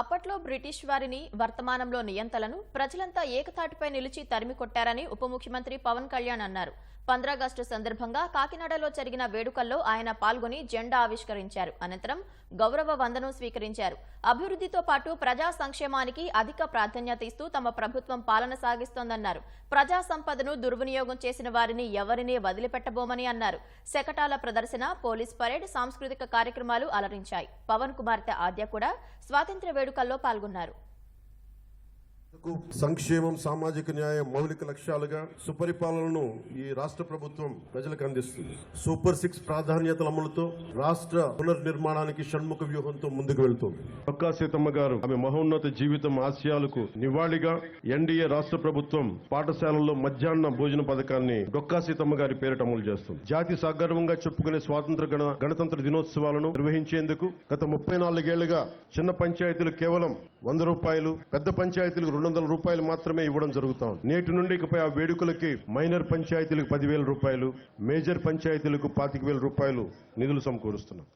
అప్పట్లో బ్రిటిష్ వారిని వర్తమానంలో నియంతలను ప్రజలంతా ఏకతాటిపై నిలిచి తరిమి కొట్టారని ఉప ముఖ్యమంత్రి పవన్ కళ్యాణ్ అన్నారు. పంద్రాగస్టు సందర్భంగా కాకినాడలో జరిగిన వేడుకల్లో ఆయన పాల్గొని జెండా ఆవిష్కరించారు. అనంతరం గౌరవ వందనం స్వీకరించారు. అభివృద్ధితో పాటు ప్రజా సంక్షేమానికి అధిక ప్రాధాన్యత ఇస్తూ తమ ప్రభుత్వం పాలన సాగిస్తోందన్నారు. ప్రజా సంపదను దుర్వినియోగం చేసిన వారిని ఎవరినీ వదిలిపెట్టబోమని అన్నారు. శకటాల ప్రదర్శన పోలీస్ పరేడ్ సాంస్కృతిక కార్యక్రమాలు అలరించాయి. పవన్ కుమార్తె ఆద్య కూడా స్వాతంత్ర్య వేడుకల్లో పాల్గొన్నారు. సంక్షేమం సామాజిక న్యాయం మౌలిక లక్ష్యాలుగా సుపరిపాలనను ఈ రాష్ట్ర ప్రభుత్వం ప్రజలకు అందిస్తుంది. సూపర్ సిక్స్ ప్రాధాన్యతల అమలుతో రాష్ట్ర పునర్నిర్మాణానికి షణ్ముఖ వ్యూహంతో ముందుకు వెళ్తుంది. ఒక్కా సీతమ్మ గారు ఆమె మహోన్నత జీవితం ఆశయాలకు నివాళిగా ఎన్డీఏ రాష్ట్ర ప్రభుత్వం పాఠశాలల్లో మధ్యాహ్న భోజన పథకాన్ని డొక్కా సీతమ్మ గారి పేరిట అమలు చేస్తుంది. జాతి సగర్వంగా చెప్పుకునే స్వాతంత్ర గణ గణతంత్ర దినోత్సవాలను నిర్వహించేందుకు గత ముప్పై నాలుగేళ్ళుగా చిన్న పంచాయతీలు కేవలం వంద రూపాయలు పెద్ద పంచాయతీలు రెండు వందల రూపాయలు మాత్రమే ఇవ్వడం జరుగుతోంది నేటి నుండి ఇకపై ఆ వేడుకలకి మైనర్ పంచాయతీలకు పదివేల రూపాయలు మేజర్ పంచాయతీలకు పాతిక వేల రూపాయలు నిధులు సమకూరుస్తున్నాం.